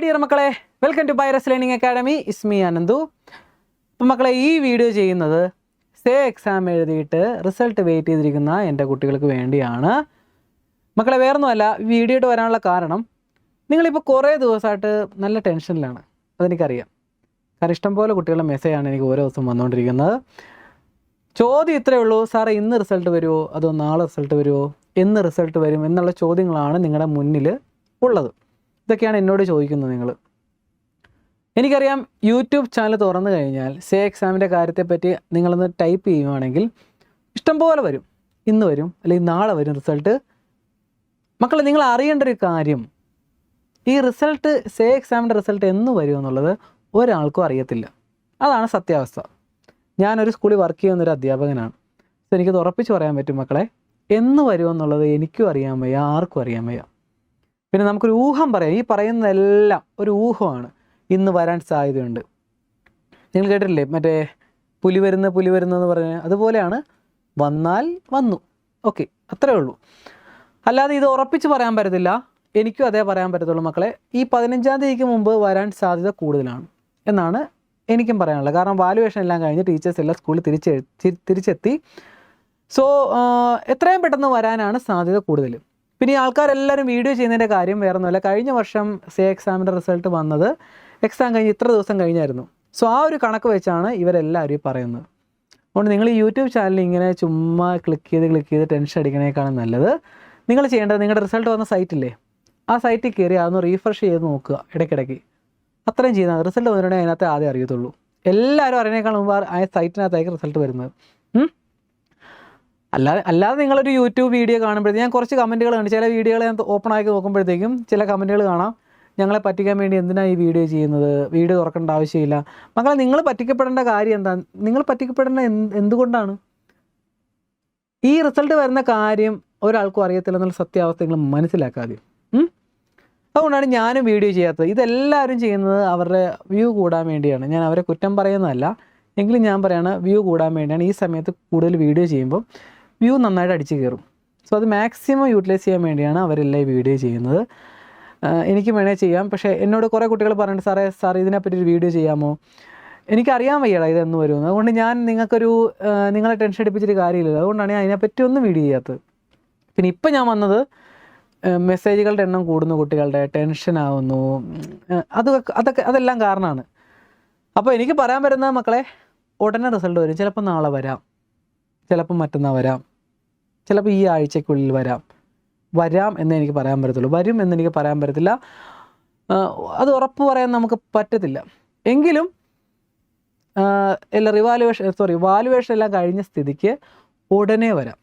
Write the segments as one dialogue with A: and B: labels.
A: Welcome to Byrus learning academy is me Ananthu അപ്പം മക്കളെ ഈ വീഡിയോ ചെയ്യുന്നത് സേ എക്സാം എഴുതിയിട്ട് റിസൾട്ട് വെയിറ്റ് ചെയ്തിരിക്കുന്ന എന്റെ കുട്ടികൾക്ക് വേണ്ടിയാണ്. മക്കളെ വേറൊന്നുമല്ല വീഡിയോയിട്ട് വരാനുള്ള കാരണം നിങ്ങളിപ്പോൾ കുറേ ദിവസമായിട്ട് നല്ല ടെൻഷനിലാണ് അതെനിക്കറിയാം. കാരണം ഇഷ്ടംപോലെ കുട്ടികളുടെ മെസ്സേജാണ് എനിക്ക് ഓരോ ദിവസം വന്നുകൊണ്ടിരിക്കുന്നത്. ചോദ്യം ഇത്രയേ ഉള്ളൂ. സാറേ ഇന്ന് റിസൾട്ട് വരുമോ? അതോ നാളെ റിസൾട്ട് വരുമോ? എന്ന് റിസൾട്ട് വരും എന്നുള്ള ചോദ്യങ്ങളാണ് നിങ്ങളുടെ മുന്നിൽ ഉള്ളത്. ഇതൊക്കെയാണ് എന്നോട് ചോദിക്കുന്നത് നിങ്ങൾ എനിക്കറിയാം യൂട്യൂബ് ചാനൽ തുറന്നു കഴിഞ്ഞാൽ സേ എക്സാമിന്റെ കാര്യത്തെപ്പറ്റി നിങ്ങളൊന്ന് ടൈപ്പ് ചെയ്യുവാണെങ്കിൽ ഇഷ്ടംപോലെ വരും. ഇന്ന് വരും അല്ലെങ്കിൽ നാളെ വരും റിസൾട്ട്. മക്കളെ നിങ്ങൾ അറിയേണ്ട ഒരു കാര്യം. ഈ റിസൾട്ട് സേ എക്സാമിന്റെ റിസൾട്ട് എന്ന് വരും എന്നുള്ളത് ഒരാൾക്കും അറിയത്തില്ല. അതാണ് സത്യാവസ്ഥ. ഞാനൊരു സ്കൂളിൽ വർക്ക് ചെയ്യുന്ന ഒരു അധ്യാപകനാണ്. സോ എനിക്കത് ഉറപ്പിച്ച് പറയാൻ പറ്റും മക്കളെ എന്ന് വരുമെന്നുള്ളത് എനിക്കും അറിയാൻ വയ്യ ആർക്കും അറിയാൻ വയ്യ. പിന്നെ നമുക്കൊരു ഊഹം പറയാം. ഈ പറയുന്നതെല്ലാം ഒരു ഊഹമാണ്. ഇന്ന് വരാൻ സാധ്യതയുണ്ട്. നിങ്ങൾ കേട്ടിട്ടില്ലേ? മറ്റേ പുലി വരുന്ന പുലി വരുന്ന എന്ന് പറഞ്ഞ അതുപോലെയാണ് വന്നാൽ വന്നു. ഓക്കെ അത്രേ ഉള്ളൂ. അല്ലാതെ ഇത് ഉറപ്പിച്ച് പറയാൻ പറ്റത്തില്ല. എനിക്കും അതേ പറയാൻ പറ്റത്തുള്ളൂ മക്കളെ. ഈ പതിനഞ്ചാം തീയതിക്ക് മുമ്പ് വരാൻ സാധ്യത കൂടുതലാണ് എന്നാണ് എനിക്കും പറയാനുള്ളത്. കാരണം വാലുവേഷൻ എല്ലാം കഴിഞ്ഞ് ടീച്ചേഴ്സ് എല്ലാം സ്കൂളിൽ തിരിച്ച് തിരിച്ചെത്തി. സോ എത്രയും പെട്ടെന്ന് വരാനാണ് സാധ്യത കൂടുതൽ. പിന്നെ ഈ ആൾക്കാരെല്ലാവരും വീഡിയോ ചെയ്യുന്നതിന്റെ കാര്യം വേറെ ഒന്നുമല്ല കഴിഞ്ഞ വർഷം സേ എക്സാമിന്റെ റിസൾട്ട് വന്നത് എക്സാം കഴിഞ്ഞ് ഇത്ര ദിവസം കഴിഞ്ഞായിരുന്നു. സോ ആ ഒരു കണക്ക് വെച്ചാണ് ഇവരെല്ലാവരും പറയുന്നത്. അതുകൊണ്ട് നിങ്ങൾ ഈ യൂട്യൂബ് ചാനലിൽ ഇങ്ങനെ ചുമ്മാ ക്ലിക്ക് ചെയ്ത് ക്ലിക്ക് ചെയ്ത് ടെൻഷൻ അടിക്കണേക്കാളും നല്ലത്. നിങ്ങൾ ചെയ്യേണ്ടത് നിങ്ങളുടെ റിസൾട്ട് വന്ന സൈറ്റില്ലേ ആ സൈറ്റിൽ കയറി അതൊന്ന് റീഫ്രഷ് ചെയ്ത് നോക്കുക ഇടയ്ക്കിടയ്ക്ക്. അത്രയും ചെയ്താൽ റിസൾട്ട് വന്നിട്ടുണ്ടെങ്കിൽ അതിനകത്ത് ആദ്യം അറിയത്തുള്ളൂ. എല്ലാവരും അറിയണേക്കാൾ മുമ്പ് ആ- സൈറ്റിനകത്തായിരിക്കും റിസൾട്ട് വരുന്നത്? അല്ലാതെ അല്ലാതെ നിങ്ങളൊരു യൂട്യൂബ് വീഡിയോ കാണുമ്പോഴത്തേക്കും ഞാൻ കുറച്ച് കമന്റുകൾ കണ്ടു ചില വീഡിയോകൾ ഞാൻ ഓപ്പൺ ആക്കി നോക്കുമ്പോഴത്തേക്കും ചില കമന്റുകൾ കാണാം. ഞങ്ങളെ പറ്റിക്കാൻ വേണ്ടി എന്തിനാണ് ഈ വീഡിയോ ചെയ്യുന്നത്? വീഡിയോ തുറക്കേണ്ട ആവശ്യമില്ല. മക്കളെ നിങ്ങൾ പറ്റിക്കപ്പെടേണ്ട കാര്യം എന്താ? നിങ്ങൾ പറ്റിക്കപ്പെടേണ്ട എന്ത് എന്തുകൊണ്ടാണ്? ഈ റിസൾട്ട് വരുന്ന കാര്യം ഒരാൾക്കും അറിയത്തില്ല എന്നുള്ള സത്യാവസ്ഥ നിങ്ങൾ മനസ്സിലാക്കാതെ? അതുകൊണ്ടാണ് ഞാനും വീഡിയോ ചെയ്യാത്തത്. ഇതെല്ലാവരും ചെയ്യുന്നത് അവരുടെ വ്യൂ കൂടാൻ വേണ്ടിയാണ്. ഞാൻ അവരെ കുറ്റം പറയുന്നതല്ല. എങ്കിലും ഞാൻ പറയാണ് വ്യൂ കൂടാൻ വേണ്ടിയാണ് ഈ സമയത്ത് കൂടുതൽ വീഡിയോ ചെയ്യുമ്പോൾ വ്യൂ നന്നായിട്ട് അടിച്ച് കയറും. സോ അത് മാക്സിമം യൂട്ടിലൈസ് ചെയ്യാൻ വേണ്ടിയാണ് അവരെല്ലാം ഈ വീഡിയോ ചെയ്യുന്നത്. എനിക്കും വേണേൽ ചെയ്യാം. പക്ഷേ എന്നോട് കുറേ കുട്ടികൾ പറഞ്ഞിട്ട് സാറേ സാർ ഇതിനെപ്പറ്റി ഒരു വീഡിയോ ചെയ്യാമോ? എനിക്കറിയാൻ വയ്യടാ ഇതെന്ന് വരുമെന്ന്. അതുകൊണ്ട് ഞാൻ നിങ്ങൾക്കൊരു നിങ്ങളെ ടെൻഷൻ അടിപ്പിച്ചിട്ട് കാര്യമില്ലല്ലോ. അതുകൊണ്ടാണ് ഞാൻ അതിനെപ്പറ്റി ഒന്നും വീഡിയോ ചെയ്യാത്തത്. പിന്നെ ഇപ്പം ഞാൻ വന്നത് മെസ്സേജുകളുടെ എണ്ണം കൂടുന്നു കുട്ടികളുടെ ടെൻഷൻ ആവുന്നു. അതൊക്കെ അതൊക്കെ അതെല്ലാം കാരണമാണ്. അപ്പോൾ എനിക്ക് പറയാൻ പറ്റുന്ന മക്കളെ ഉടനെ റിസൾട്ട് വരും. ചിലപ്പോൾ നാളെ വരാം. ചിലപ്പോൾ മറ്റന്നാൾ വരാം. ചിലപ്പോൾ ഈ ആഴ്ചക്കുള്ളിൽ വരാം. വരാം എന്ന് എനിക്ക് പറയാൻ പറ്റത്തുള്ളൂ. വരും എന്ന് എനിക്ക് പറയാൻ പറ്റത്തില്ല. അത് ഉറപ്പ് പറയാൻ നമുക്ക് പറ്റത്തില്ല. എങ്കിലും എല്ലാ റിവാലുവേഷൻ സോറി വാലുവേഷൻ എല്ലാം കഴിഞ്ഞ സ്ഥിതിക്ക് ഉടനെ വരാം.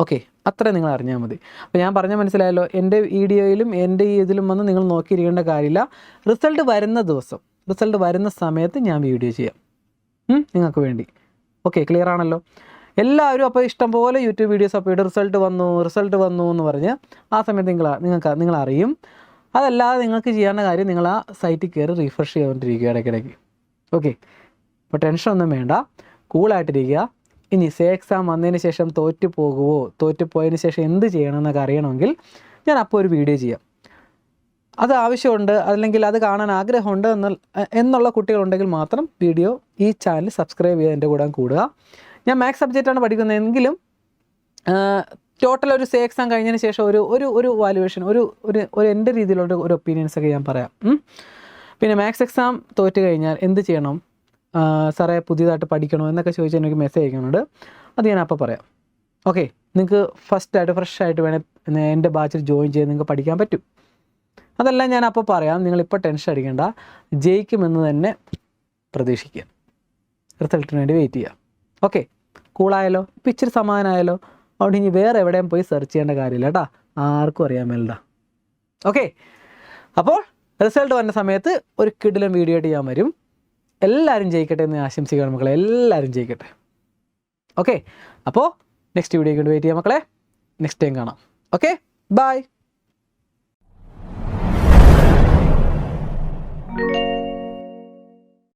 A: ഓക്കെ അത്ര നിങ്ങൾ അറിഞ്ഞാൽ മതി. അപ്പോൾ ഞാൻ പറഞ്ഞാൽ മനസ്സിലായല്ലോ എന്റെ വീഡിയോയിലും എന്റെ ഈ ഇതിലും വന്ന് നിങ്ങൾ നോക്കിയിരിക്കേണ്ട കാര്യമില്ല. റിസൾട്ട് വരുന്ന ദിവസം റിസൾട്ട് വരുന്ന സമയത്ത് ഞാൻ വീഡിയോ ചെയ്യാം. നിങ്ങൾക്ക് വേണ്ടി. ഓക്കെ ക്ലിയർ ആണല്ലോ. എല്ലാവരും അപ്പോൾ ഇഷ്ടം പോലെ യൂട്യൂബ് വീഡിയോസ് അപ്പോൾ ഇവിടെ റിസൾട്ട് വന്നു റിസൾട്ട് വന്നു എന്ന് പറഞ്ഞ് ആ സമയത്ത് നിങ്ങൾ നിങ്ങൾക്ക് നിങ്ങൾ അറിയും. അതല്ലാതെ നിങ്ങൾക്ക് ചെയ്യാവുന്ന കാര്യം നിങ്ങൾ ആ സൈറ്റിൽ കയറി റീഫ്രഷ് ചെയ്തുകൊണ്ടിരിക്കുക ഇടയ്ക്കിടയ്ക്ക്. ഓക്കെ അപ്പോൾ ടെൻഷൻ ഒന്നും വേണ്ട. കൂളായിട്ടിരിക്കുക ഇനി സേ എക്സാം വന്നതിന് ശേഷം തോറ്റു പോകുമോ തോറ്റു പോയതിന് ശേഷം എന്ത് ചെയ്യണമെന്നൊക്കെ അറിയണമെങ്കിൽ ഞാൻ അപ്പോൾ ഒരു വീഡിയോ ചെയ്യാം. അത് ആവശ്യമുണ്ട് അല്ലെങ്കിൽ അത് കാണാൻ ആഗ്രഹമുണ്ട് എന്ന എന്നുള്ള കുട്ടികളുണ്ടെങ്കിൽ മാത്രം വീഡിയോ ഈ ചാനൽ സബ്സ്ക്രൈബ് ചെയ്ത് എന്റെ കൂടെ കൂടുക. ഞാൻ മാത്സ് സബ്ജക്റ്റാണ് പഠിക്കുന്നതെങ്കിലും ടോട്ടൽ ഒരു സേ എക്സാം കഴിഞ്ഞതിന് ശേഷം ഒരു ഒരു ഒരു വാലുവേഷൻ ഒരു ഒരു ഒരു എന്റെ രീതിയിലുള്ള ഒരു ഒപ്പീനിയൻസ് ഒക്കെ ഞാൻ പറയാം. പിന്നെ മാത്സ് എക്സാം തോറ്റ് കഴിഞ്ഞാൽ എന്ത് ചെയ്യണം? സാറേ പുതിയതായിട്ട് പഠിക്കണോ എന്നൊക്കെ ചോദിച്ചാൽ എനിക്ക് മെസ്സേജ് അയക്കുന്നുണ്ട്. അത് ഞാൻ അപ്പോൾ പറയാം. ഓക്കെ നിങ്ങൾക്ക് ഫസ്റ്റായിട്ട് ഫ്രഷ് ആയിട്ട് വേണേൽ എന്റെ ബാച്ചിൽ ജോയിൻ ചെയ്ത് നിങ്ങൾക്ക് പഠിക്കാൻ പറ്റും. അതെല്ലാം ഞാൻ അപ്പോൾ പറയാം നിങ്ങളിപ്പോൾ ടെൻഷൻ അടിക്കേണ്ട. ജയിക്കുമെന്ന് തന്നെ പ്രതീക്ഷിക്കുക. റിസൾട്ടിന് വേണ്ടി വെയിറ്റ് ചെയ്യുക. ഓക്കെ കൂളായാലോ ഇപ്പം ഇച്ചിരി സമാധാനമായല്ലോ അതുകൊണ്ട് ഇനി വേറെ എവിടെയും പോയി സെർച്ച് ചെയ്യേണ്ട കാര്യമില്ല കേട്ടോ. ആർക്കും അറിയാൻ മേലട. ഓക്കെ അപ്പോൾ റിസൾട്ട് വന്ന സമയത്ത് ഒരു കിടിലും വീഡിയോ ആയിട്ട് ഞാൻ വരും. എല്ലാവരും ജയിക്കട്ടെ എന്ന് ആശംസിക്കുകയാണ് മക്കളെ. എല്ലാവരും ജയിക്കട്ടെ. ഓക്കെ അപ്പോൾ നെക്സ്റ്റ് വീഡിയോ കൊണ്ട് വെയിറ്റ് ചെയ്യാം മക്കളെ. നെക്സ്റ്റ് ടൈം കാണാം. Okay bye